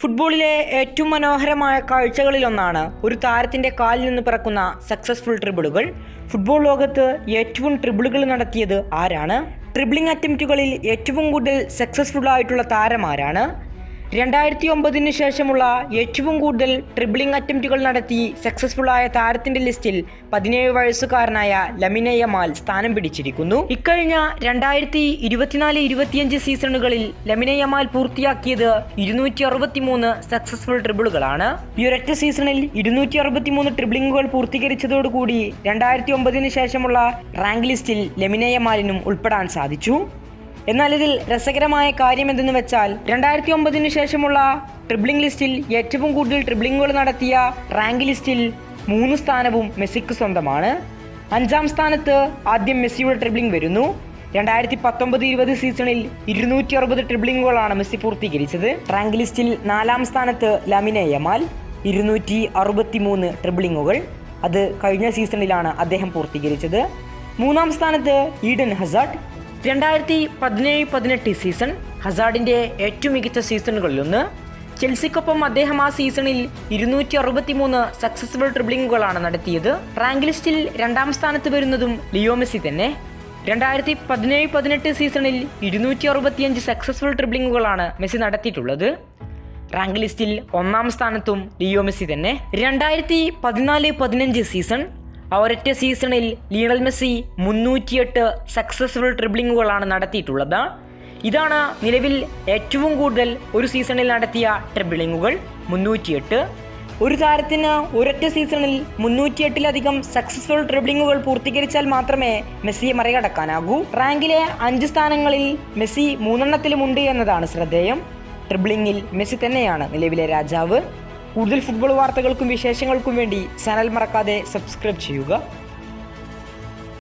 ഫുട്ബോളിലെ ഏറ്റവും മനോഹരമായ കാഴ്ചകളിലൊന്നാണ് ഒരു താരത്തിന്റെ കാലിൽ നിന്ന് പിറക്കുന്ന സക്സസ്ഫുൾ ട്രിബിളുകൾ ഫുട്ബോൾ ലോകത്ത് ഏറ്റവും ട്രിബിളുകൾ നടത്തിയത് ആരാണ്? ട്രിബിളിംഗ് അറ്റംപ്റ്റുകളിൽ ഏറ്റവും കൂടുതൽ സക്സസ്ഫുൾ ആയിട്ടുള്ള താരം ആരാണ് രണ്ടായിരത്തി ഒമ്പതിന് ശേഷമുള്ള ഏറ്റവും കൂടുതൽ ട്രിബിളിംഗ് അറ്റംപ്റ്റുകൾ നടത്തി സക്സസ്ഫുൾ ആയ താരത്തിന്റെ ലിസ്റ്റിൽ പതിനേഴ് വയസ്സുകാരനായ ലമിന യമാൽ സ്ഥാനം പിടിച്ചിരിക്കുന്നു. ഇക്കഴിഞ്ഞ രണ്ടായിരത്തി ഇരുപത്തിനാല് ഇരുപത്തിയഞ്ച് സീസണുകളിൽ ലമിന യമാൽ പൂർത്തിയാക്കിയത് ഇരുന്നൂറ്റി അറുപത്തി മൂന്ന് സക്സസ്ഫുൾ ട്രിബിളുകളാണ്. ഒരൊറ്റ സീസണിൽ ഇരുന്നൂറ്റി അറുപത്തി മൂന്ന് ട്രിബിളിംഗുകൾ പൂർത്തീകരിച്ചതോടുകൂടി രണ്ടായിരത്തി ഒമ്പതിന് ശേഷമുള്ള റാങ്ക് ലിസ്റ്റിൽ ലമിന യമാലിനും ഉൾപ്പെടാൻ സാധിച്ചു. എന്നാൽ ഇതിൽ രസകരമായ കാര്യം എന്തെന്ന് വെച്ചാൽ രണ്ടായിരത്തി ഒമ്പതിന് ശേഷമുള്ള ട്രിബ്ലിംഗ് ലിസ്റ്റിൽ ഏറ്റവും കൂടുതൽ ട്രിബ്ലിംഗുകൾ നടത്തിയ റാങ്ക് ലിസ്റ്റിൽ മൂന്ന് സ്ഥാനവും മെസ്സിക്ക് സ്വന്തമാണ്. അഞ്ചാം സ്ഥാനത്ത് ആദ്യം മെസ്സിയുടെ ട്രിബ്ലിംഗ് വരുന്നു. രണ്ടായിരത്തി പത്തൊമ്പത് ഇരുപത് സീസണിൽ ഇരുന്നൂറ്റി അറുപത് ട്രിബ്ലിംഗുകളാണ് മെസ്സി പൂർത്തീകരിച്ചത്. റാങ്ക് ലിസ്റ്റിൽ നാലാം സ്ഥാനത്ത് ലമിനെ യമാൽ ഇരുന്നൂറ്റി അറുപത്തി മൂന്ന് ട്രിബ്ലിങ്ങുകൾ അത് കഴിഞ്ഞ സീസണിലാണ് അദ്ദേഹം പൂർത്തീകരിച്ചത്. മൂന്നാം സ്ഥാനത്ത് ഈഡൻ ഹസാർഡ് രണ്ടായിരത്തി പതിനേഴ് പതിനെട്ട് സീസൺ ഹസാർഡിന്റെ ഏറ്റവും മികച്ച സീസണുകളിലൊന്ന് ചെൽസിക്കൊപ്പം അദ്ദേഹം ആ സീസണിൽ ഇരുന്നൂറ്റി അറുപത്തി മൂന്ന് സക്സസ്ഫുൾ ട്രിബ്ലിങ്ങുകളാണ് നടത്തിയത്. റാങ്ക് ലിസ്റ്റിൽ രണ്ടാം സ്ഥാനത്ത് വരുന്നതും ലിയോ മെസ്സി തന്നെ. രണ്ടായിരത്തി പതിനേഴ് പതിനെട്ട് സീസണിൽ ഇരുന്നൂറ്റി അറുപത്തിയഞ്ച് സക്സസ്ഫുൾ ട്രിബ്ലിങ്ങുകളാണ് മെസ്സി നടത്തിയിട്ടുള്ളത്. റാങ്ക് ലിസ്റ്റിൽ ഒന്നാം സ്ഥാനത്തും ലിയോ മെസ്സി തന്നെ. രണ്ടായിരത്തി പതിനാല് പതിനഞ്ച് സീസൺ ആ ഒരൊറ്റ സീസണിൽ ലിയണൽ മെസ്സി മുന്നൂറ്റിയെട്ട് സക്സസ്ഫുൾ ട്രിബിളിങ്ങുകളാണ് നടത്തിയിട്ടുള്ളത്. ഇതാണ് നിലവിൽ ഏറ്റവും കൂടുതൽ ഒരു സീസണിൽ നടത്തിയ ട്രിബിളിങ്ങുകൾ മുന്നൂറ്റിയെട്ട്. ഒരു താരത്തിന് ഒരൊറ്റ സീസണിൽ മുന്നൂറ്റിയെട്ടിലധികം സക്സസ്ഫുൾ ട്രിബിളിങ്ങുകൾ പൂർത്തീകരിച്ചാൽ മാത്രമേ മെസ്സിയെ മറികടക്കാനാകൂ. റാങ്കിലെ അഞ്ച് സ്ഥാനങ്ങളിൽ മെസ്സി മൂന്നെണ്ണത്തിലുമുണ്ട് എന്നതാണ് ശ്രദ്ധേയം. ട്രിബിളിങ്ങിൽ മെസ്സി തന്നെയാണ് നിലവിലെ രാജാവ്. കൂടുതൽ ഫുട്ബോൾ വാർത്തകൾക്കും വിശേഷങ്ങൾക്കും വേണ്ടി ചാനൽ മറക്കാതെ സബ്സ്ക്രൈബ് ചെയ്യുക.